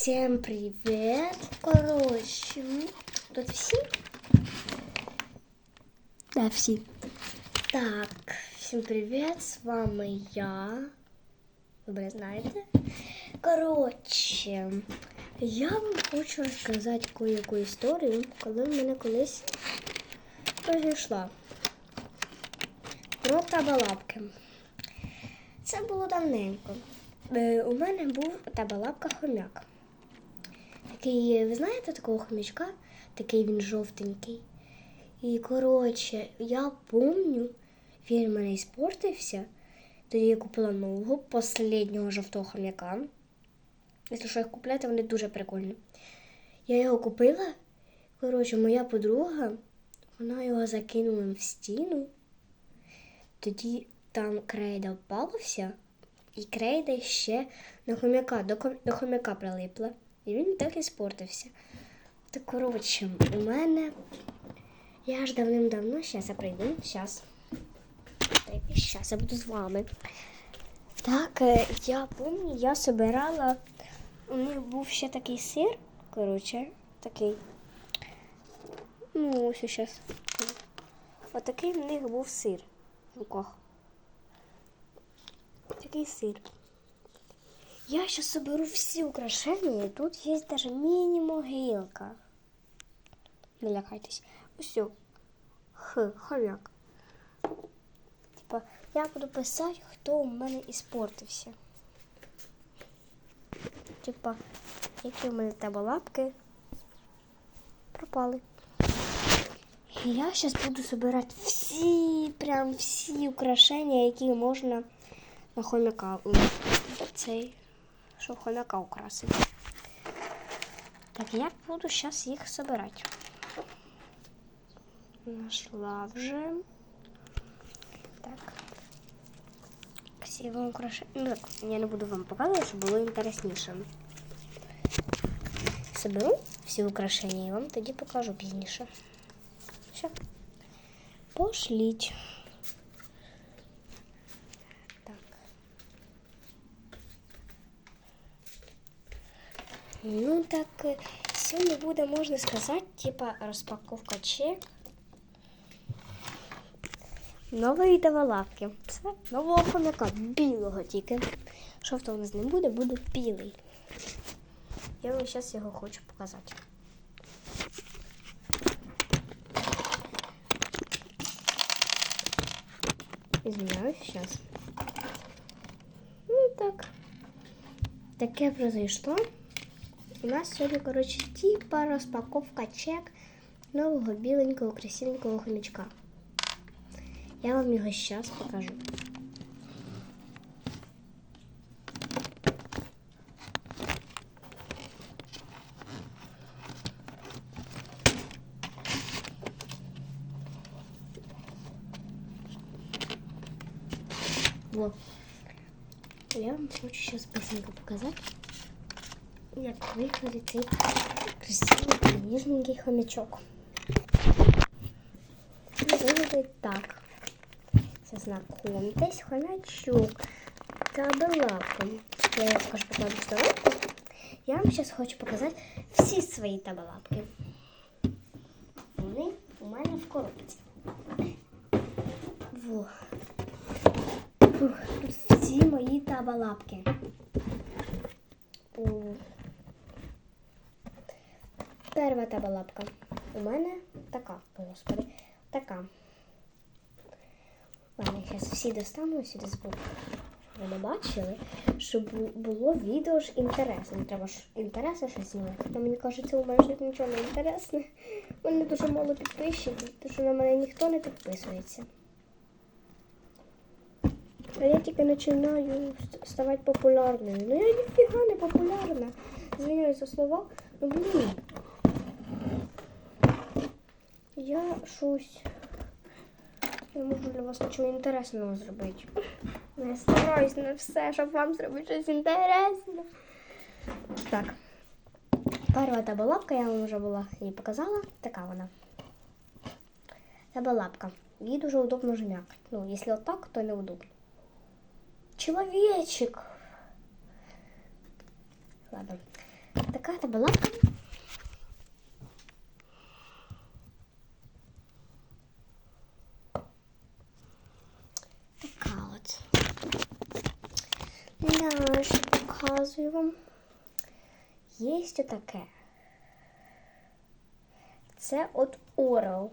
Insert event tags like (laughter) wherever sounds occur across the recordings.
Всем привет! Коротше, тут всі? Да, всі. Так, всім привіт, з вами я. Ви мене знаєте. Коротше, я вам хочу розказати яку історію, коли в мене колись пройшла. Про табалапки. Це було давненько. Е, У мене був табалапка хомяк. Такий, ви знаєте такого хомячка? Такий він жовтенький. І коротше, я пам'ятаю, він мене іспортився. Тоді я купила нового, последнього жовтого хом'яка. Якщо що їх купляти, вони дуже прикольні. Я його купила. Коротше, моя подруга, вона його закинула в стіну. Тоді там крейда впалася, і крейда ще на хомяка, до хомяка прилипла. І він так і спортився. Так, коротше, у мене. Я ж давним-давно, зараз я прийду, зараз. Зараз я буду з вами. Так, е, я пам'ятаю, я собирала. У них був ще такий сир, коротше, такий. Ну, ось зараз. Отакий в них був сир в руках. Такий сир. Я сейчас соберу все украшения, тут есть даже мини-могилка. Не лякайтесь. Все. Х, хомяк. Типа, я буду писати, хто у мене іспортився. Типа, які у мене тебе лапки пропали. І я зараз буду собирати всі, прям всі украшення, які можна на хомяка. Цей, щоб хомяка украсити. Так, я буду зараз їх собирати. Нашла вже. Так. Всі вам украшення. Ну, так, я не буду вам показувати, щоб було інтересніше. Соберу всі украшення і вам тоді покажу пізніше. Все. Пошліть. Ну так, е, сьогодні буде, можна сказати, типа розпаковка чек. Нової тавалавки. Все, нового хомяка, білого тільки. Жовтого у нас не буде, буде білий. Я вам зараз його хочу показати. Извиняюсь, сейчас. Ну так. Таке произошло. У нас сьогодні, коротше, типа розпаковка чек нового біленького красивенького хомячка. Я вам його зараз покажу. Вот. Я вам хочу сейчас быстренько показать, як виглядить цей красивий ніжненький хомячок. Він Виглядить так. Знакомтесь, хомячок. Табелапом. Я вам скажу покладу в сторонку. Я вам зараз хочу показати всі свої табелапки. Вони у мене в коробці. Во. Тут всі мої табалапки. О. Перша табалапка. У мене така, господи, така. Ладно, зараз всі достану сюди збоку. Ви не бачили, щоб було відео ж інтересне. Треба ж інтересне щось знімати. Та мені кажеться, у мене ж нічого не інтересне. У мене дуже мало підписчиків, тому що на мене ніхто не підписується. А я тільки починаю ставати популярною. Ну я ніфіга не популярна. Звиняюсь за слова. Ну блін. Я щось. Я можу для вас нічого інтересного зробити. Я стараюсь на все, щоб вам зробити щось інтересне. Так. Перша табалапка, я вам вже була її показала. Така вона. Табалапка. Її дуже удобно жмякати. Ну, якщо отак, то неудобно. Человечек. Ладно. Так така та балапка. Така от. Я ще показую вам. Є таке. Це от Орео.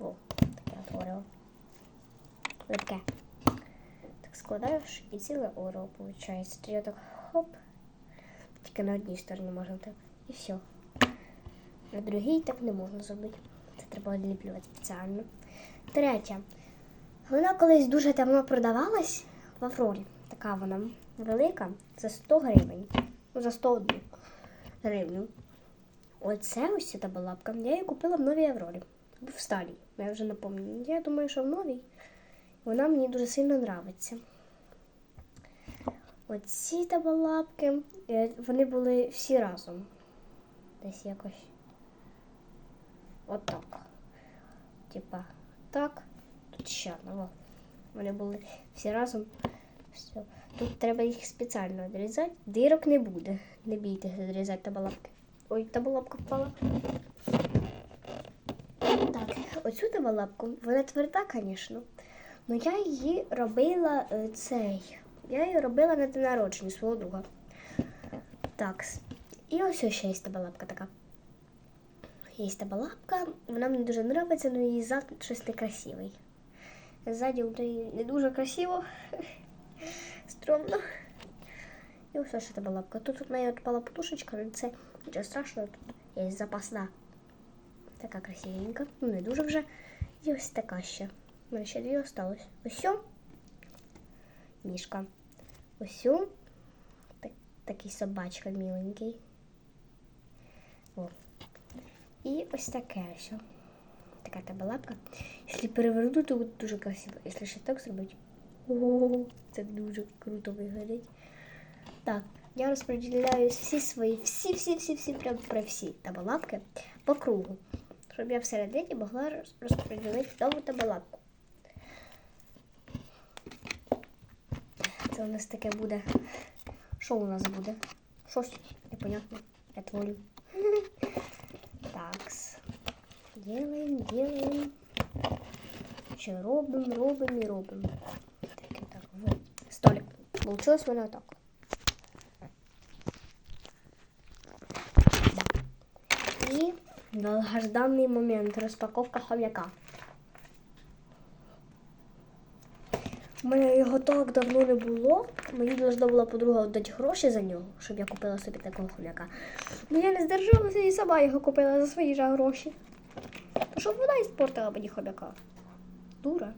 О, таке от Орео. Липке. Так складаєш і ціле Орео виходить. Тоді так хоп. Тільки на одній стороні можна так. І все. На другій так не можна зробити. Це треба відліплювати спеціально. Третє. Вона колись дуже давно продавалась в Аврорі. Така вона велика за 100 гривень. Ну, за 101 гривню. Оце ось ця балапка. Я її купила в новій Аврорі. В старій. Я вже не пам'ятаю. Я думаю, що в новій. Вона мені дуже сильно подобається. Оці табалапки, е, вони були всі разом. Десь якось. Отак. Типа так. Тут ще одна. О. Вони були всі разом. Все. Тут треба їх спеціально відрізати. Дирок не буде. Не бійтеся відрізати табалапки. Ой, табалапка впала. Так, оцю табалапку, вона тверда, звісно. Ну я її робила е, цей. Я її робила на день народження свого друга. Так. І ось ще є табалапка така. Є табалапка, вона мені дуже подобається, але її зад щось некрасивий. Ззаді не дуже красиво. Стромно. І ось ще табалапка. Тут у мене відпала подушечка, але це нічого страшного, тут є запасна. Така красивенька. Ну, не дуже вже. І ось така ще. У мене ще дві осталось. Ось. о. Мішка. Ось. о. Так, такий собачка міленький. О. І ось таке ось. о. Така табалапка. Якщо перевернути, то буде дуже красиво. Якщо ще так зробити. Це дуже круто виглядить. Так, я розподіляю всі свої, всі, всі, всі, всі, прям про всі табалапки по кругу. Щоб я всередині могла роз- розподілити нову табалапку. Це у нас таке буде. Що у нас буде? Щось непонятне. Я творю. Такс. Делаем, делаем. Ще робимо, робимо і робимо. Так, і так. Вот. Столик. Получилось воно так. І долгожданний момент розпаковка хом'яка. У мене його так давно не було. Мені должна була подруга віддати гроші за нього, щоб я купила собі такого хом'яка. Ну я не здержалася і сама його купила за свої ж гроші. То щоб вона і спортила мені хом'яка. Дура.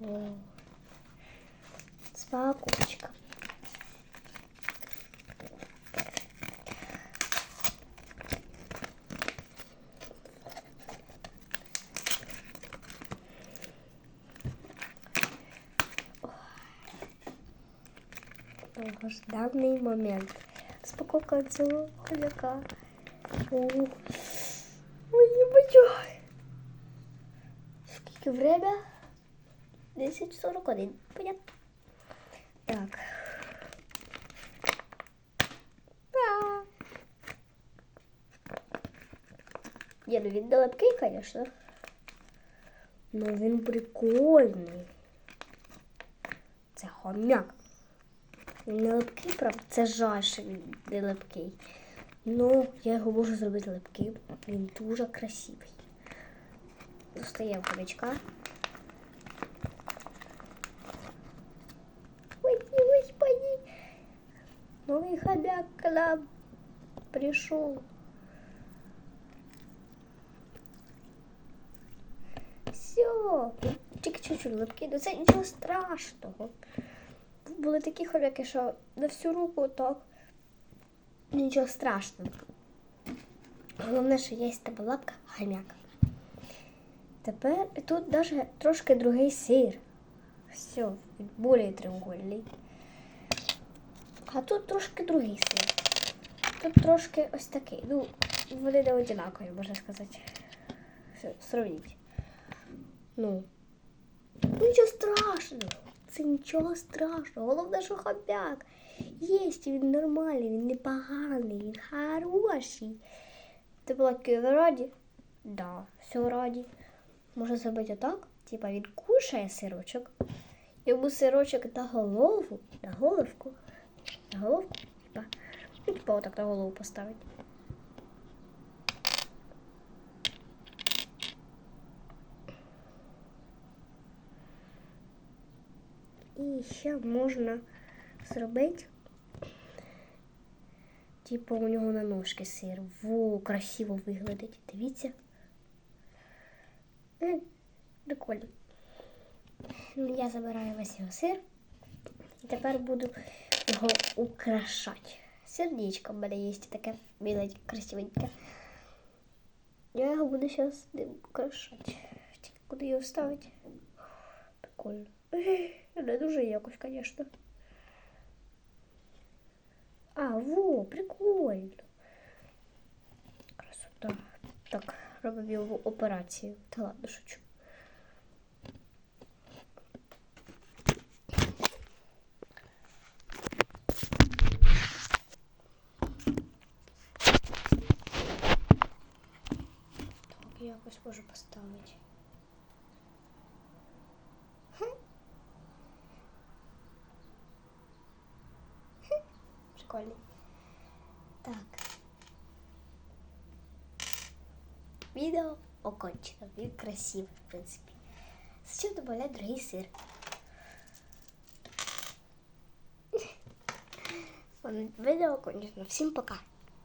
О. Спакучка. Довгожданий момент. Спаковка цього хомяка. О, Ой, ой. Скільки время? 10.41. Понятно. Так. А. Ну він далекий, звісно. Ну він прикольний. Це хомяк. Він не липкий, правда? Це жаль, що він не липкий. Ну, я його можу зробити липким. Він дуже красивий. Достаємо хомячка. Ой, пойди. Новый хомяк к нам пришел. Все. Тільки чуть-чуть липкий, ну це нічого страшного. Були такі хомяки, що на всю руку так. Нічого страшного. Головне, що є тебе лапка хомяк. Тепер тут навіть трошки другий сир. Все, більш треугольний. А тут трошки другий сир. Тут трошки ось такий. Ну, вони не одинакові, можна сказати. Все, сравніть. Ну. Ну, Нічого страшного. це нічого страшного. Головне, що хомяк. Єсть, він нормальний, він непоганий, він хороший. Ти була в раді? Да, все раді. Може зробити отак? Типа він кушає сирочок. Йому сирочок на голову, на головку. На головку, типа. Ну, типа отак на голову поставить. І ще можна зробити. Типу у нього на ножки сир. Во, красиво виглядить. Дивіться. Прикольно. Ну, Я забираю весь його сир. І тепер буду його украшати. Сердечко в мене є таке біленьке, красивеньке. Я його буду зараз украшати. Тільки куди його вставити? Прикольно. Не дуже якось, звісно. А, во, прикольно. Красота. Так, робимо його операцію. Та ладно, шучу. Так, я якось можу поставити. Прикольно. Так. Відео окончено. Він красивий, в принципі. Зачем добавлять другий? (laughs) Ладно, Відео окончено. Всім пока.